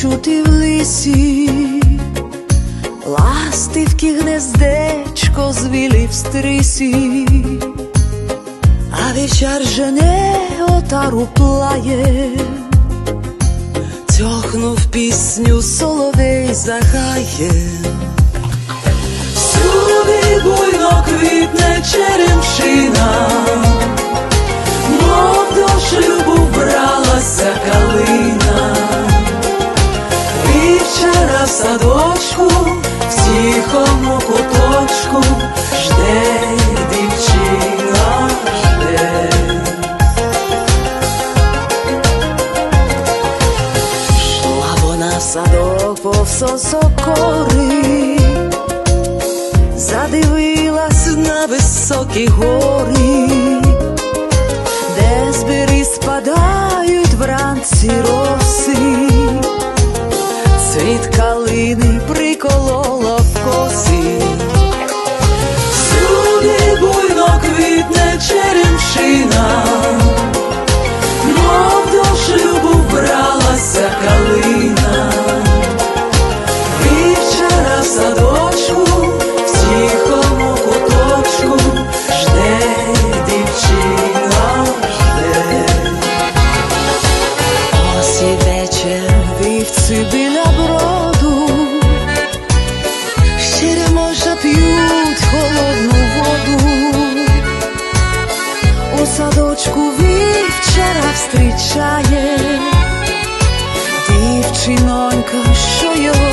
чути в лисі, ластивки гнездечко звілі в стрісі, а вечір жене отару плає, тьохнув пісню соловей загає. Садочку, в тихому куточку, жде дівчина, жде. Шла вона в садок повсосокори, задивилась на високі гори, де з спадають вранці роси, встрічає дівчинонько, що його